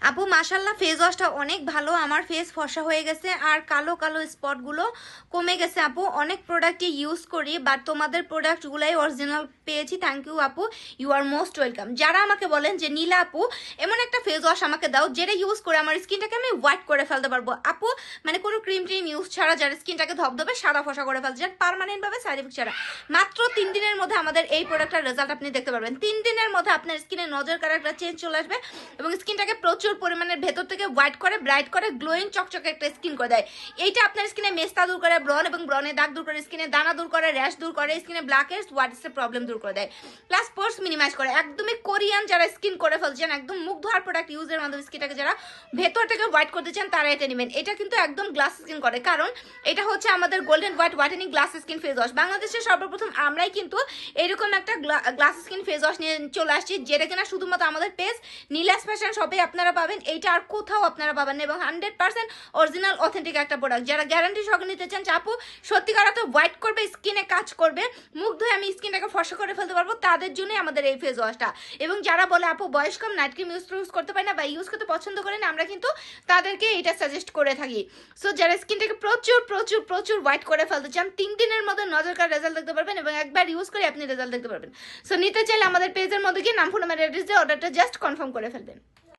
আপু মাশাল্লাহ ফেস ওয়াশটা অনেক ভালো। আমার ফেস ফসা হয়ে গেছে আর কালো কালো স্পটগুলো কমে গেছে আপু। অনেক প্রোডাক্টই ইউজ করি বাট তোমাদের প্রোডাক্টগুলাই অরিজিনাল পেয়েছি। থ্যাংক ইউ আপু। ইউ আর মোস্ট ওয়েলকাম যারা আমাকে বলেন যে, নীলা আপু, এমন একটা ফেস ওয়াশ আমাকে দাও, যেটা ইউজ করে আমার স্কিনটাকে আমি হোয়াইট করে ফেলতে পারব। আপু মানে কোনো ক্রিম ট্রিম ইউজ ছাড়া যার স্কিনটাকে ধবধবে, সাদা ফসা করে ফেলছে। চান পারমানেন্ট ভাবে সাইড ছাড়া। মাত্র তিন দিনের মধ্যে আমাদের এই প্রোডাক্টের রেজাল্ট আপনি দেখতে পারবেন। তিন দিনের মধ্যে আপনার স্কিনের নজর কারা একটা চেঞ্জ চলে আসবে এবং স্কিনটাকে প্রচুর পরিমাণে ভেতর থেকে হোয়াইট করে ব্রাইট করে গ্লোয়িং চকচকে একটা স্কিন করে দেয়। এইটা আপনার স্কিনে মেস্তা দূর করে ব্রন এবং ব্রনে দাগ দূর করে স্কিনে দানা দূর করে র্যাশ দূর করে স্কিনে ব্ল্যাক হেডস প্রবলেম দূর করে দেয়। প্লাস পোর্স মিনিমাইজ করে। একদমই কোরিয়ান যারা স্কিন করে ফেলছেন, একদম মুখ ধোয়ার প্রোডাক্ট ইউজের মাধ্যমে স্কিনটাকে যারা ভেতর থেকে হোয়াইট করতে চান, তারা এটা নেবেন। এটা কিন্তু একদম গ্লাস স্কিন করে। কারণ এটা হচ্ছে আমাদের golden white whitening glass skin face wash বাংলাদেশে সর্বপ্রথম আমরাই কিন্তু এরকম একটা গ্লাস স্কিন ফেস ওয়াশ নিয়ে চলে আসছি, যেটা কিনা শুধুমাত্র আমাদের পেজ নীলাস ফ্যাশন শপে আপনারা পাবেন, এইটা আর কোথাও আপনারা পাবেন এবং হান্ড্রেড পার্সেন্ট অরিজিনাল অথেন্টিক একটা প্রোডাক্ট যারা গ্যারান্টি সহ নিতে চান চাপু সত্যিকার তো হোয়াইট করবে স্কিনে কাজ করবে, মুখ ধুয়ে আমি স্কিনটাকে ফসা করে ফেলতে পারব, তাদের জন্যই আমাদের এই ফেস ওয়াশটা এবং যারা বলে, আপু, বয়স কম নাইট ক্রিম ইউজ ইউজ করতে পারি না বা ইউজ করতে পছন্দ করেন আমরা কিন্তু তাদেরকে এটা সাজেস্ট করে থাকি। সো যারা স্কিনটাকে প্রচুর প্রচুর প্রচুর হোয়াইট করে ফেলতে চান, তিন দিনের মধ্যে নজর কার রেজাল্ট দেখতে পারবেন এবং একবার ইউজ করে আপনি রেজাল্ট দেখতে পারবেন। সো নিতে চাইলে আমাদের পেজের মধ্যে গিয়ে নাম ফোন নাম্বার অর্ডারটা জাস্ট কনফার্ম করে ফেলবেন।